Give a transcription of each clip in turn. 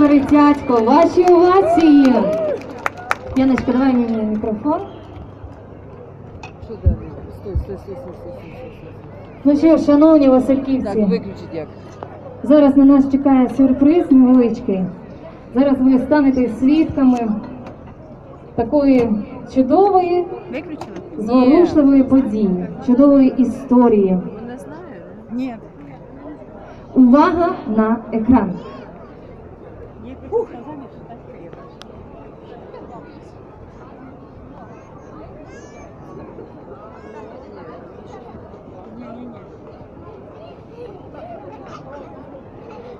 Перетятько, ваші овації. Яночка, давай мені мікрофон. Ну що, шановні Васильківці, виключить як. зараз на нас чекає сюрприз невеличкий. Зараз ви станете свідками такої чудової, зворушливої події, чудової історії. Увага на екран.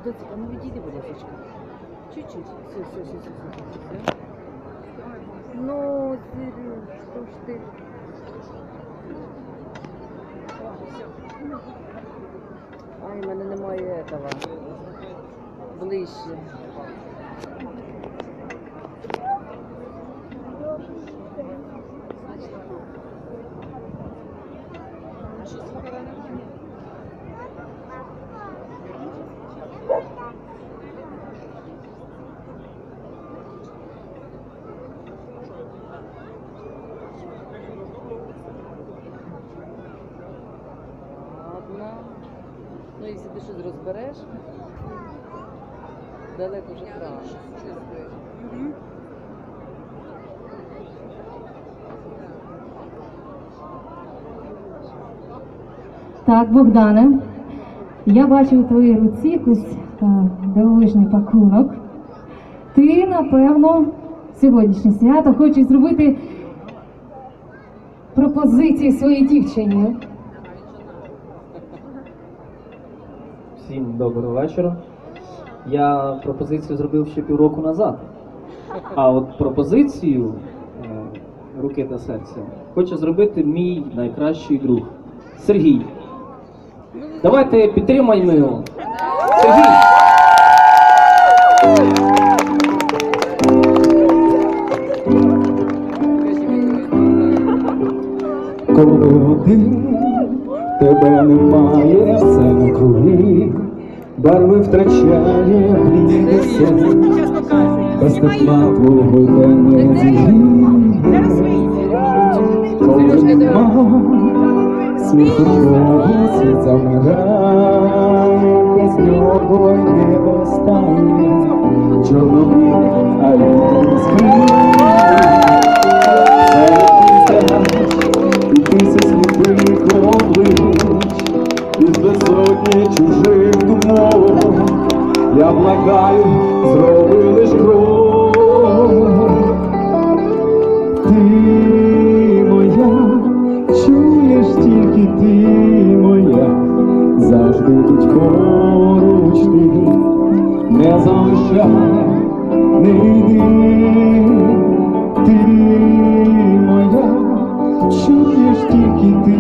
Доцька, ну відійди, будь ласка. Чуть-чуть. Все, все, все, все, все, все. Ну, Сереж, что ж ты... Ай, в мене немає этого. Ближче. Ладно. Ну, якщо ти щось розбереш, далеко вже правильно. Так, Богдане, я бачу у твоїй руці якийсь е, дивовижний пакунок. Ти, напевно, сьогоднішнє свято хочеш зробити пропозицію своїй дівчині. Всім доброго вечора. Я пропозицію зробив ще півроку назад. А от пропозицію е, руки та серця хоче зробити мій найкращий друг Сергій. Давайте підтримаємо його. Сергій! Коли один тебе немає, все навкруги, барви втрачає Сейчас покажу. без тепла твого. Зараз вийде. Коли нема сміху твого світ замирає, без нього не остає чорновик, а він будь поруч не залишай, не ти моя, чуєш тільки ти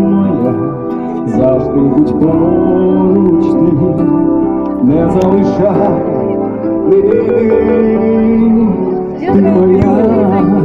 моя, завжди будь поруч ти, не залишай, ти моя.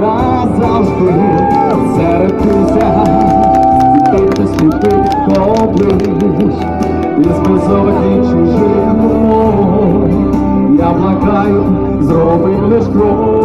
Разом, ми назавжди серед. Ти сліпих облич із безодні чужих. Я благаю, зроби лиш крок.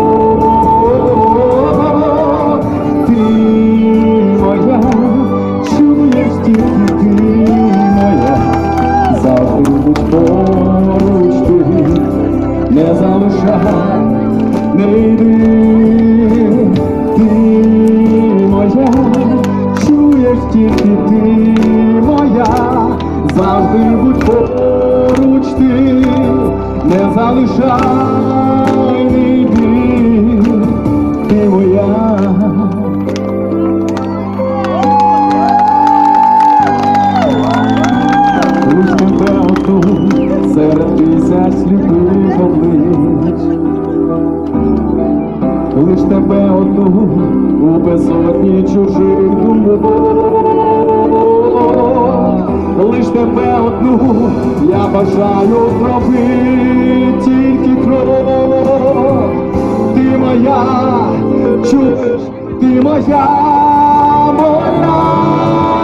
Я бажаю зробити тільки кров, Ти моя, чуєш, ти моя, Яночка,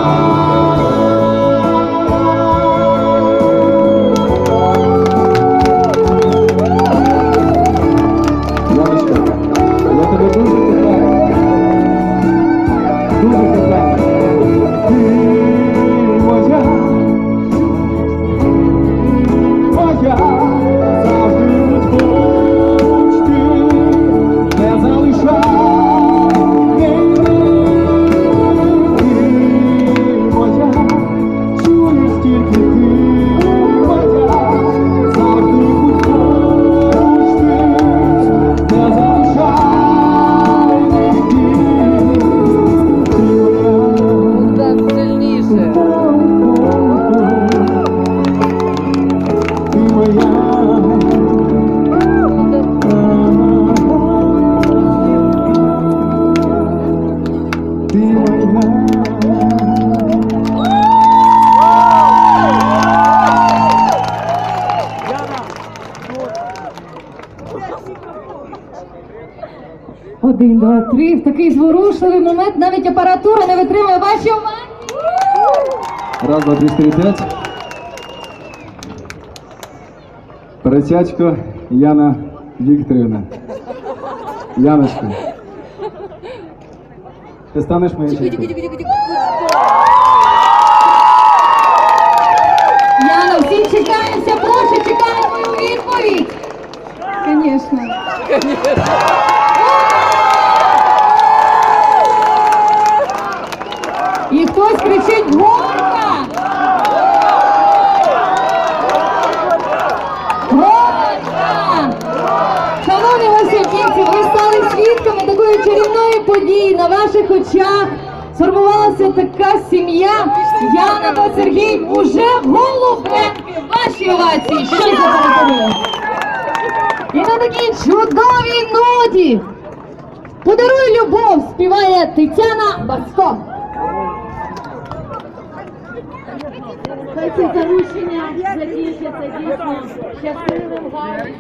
Один, два, три. В такий зворушливий момент навіть апаратура не витримує ваші. Раз, два, три, чотири, п'ять. Перетячко Яна Вікторівна. Яночка. Ти станеш моєю жінкою? Яна, всі чекаємося, прошу, чекаємо мою відповідь. Звісно. І хтось кричить горка! Горка! Шановні васильківці, ви стали свідками такої чарівної події на ваших очах. Сформувалася така сім'я, Яна та Сергій уже голубенки. Ваші овації. Що за І на такій чудовій ноті Подаруй любов співає Тетяна Баско. Хай ці зарушення закінчаться дійсно щасливим гарним.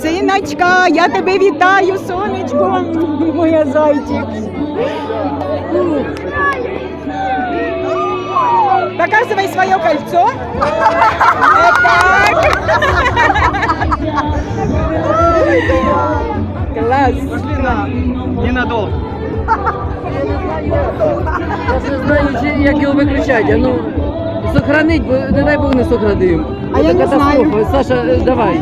Синочка, я тебе вітаю, сонечко, моя зайчик. Свое кольцо. Так. Класс. Ненадолго. Я не знаю, як його виключати. а Ну, сохранить, бо не дай Бог не сохранив. А я не Катастрофа. Саша, е, давай.